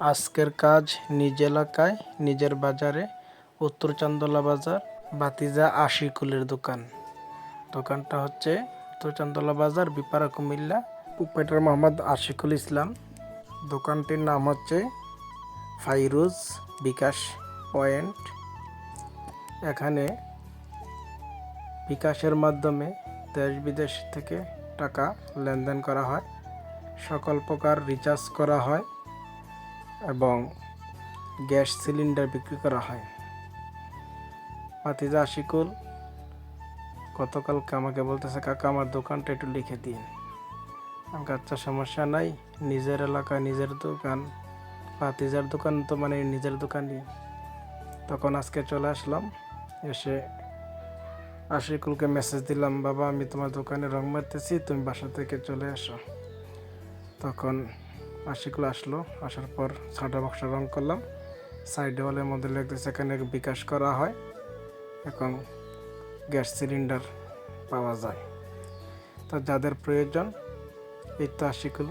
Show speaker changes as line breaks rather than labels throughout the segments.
আজকের কাজ নিজ এলাকায়, নিজের বাজারে, উত্তর চান্দলা বাজার বাতিজা আশিকুলের দোকান। দোকানটা হচ্ছে উত্তর চান্দলা বাজার বিপারা কুমিল্লা প্রোপাইটার মোহাম্মদ আশিকুল ইসলাম। দোকানটির নাম হচ্ছে ফাইরুজ বিকাশ পয়েন্ট। এখানে বিকাশের মাধ্যমে দেশ বিদেশ থেকে টাকা লেনদেন করা হয়। সকল প্রকার রিচার্জ করা হয়। এবং গ্যাস সিলিন্ডার বিক্রি করা হয়। পাতিজা আশিকুল, গতকালকে আমাকে বলতেছে, কাকা, আমার দোকানটা একটু লিখে দিন। আমি আচ্ছা সমস্যা নাই, নিজের এলাকা নিজের দোকান। পাতিজার দোকান তো মানে নিজের দোকানই। তখন আজকে চলে আসলাম, এসে আশিকুলকে মেসেজ দিলাম, বাবা, আমি তোমার দোকানে রং মারতেছি, তুমি বাসা থেকে চলে আসো তখন আশিকুল আসলো। আসার পর ছাটা বক্সা রং করলাম। সাইড ওয়ালের মধ্যে লিখতেছে এখানে বিকাশ করা হয়। এখন গ্যাস সিলিন্ডার পাওয়া যায়। তো যাদের প্রয়োজন, এই তো আশিকুল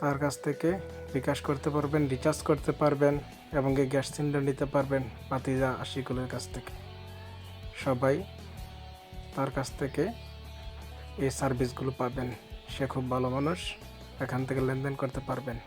তার কাছ থেকে বিকাশ করতে পারবেন রিচার্জ করতে পারবেন এবং এই গ্যাস সিলিন্ডার নিতে পারবেন পাতিজা আশিকুলের কাছ থেকে। সবাই তার কাছ থেকে এই সার্ভিসগুলো পাবেন। সে খুব ভালো মানুষ। এখান থেকে লেনদেন করতে পারবেন।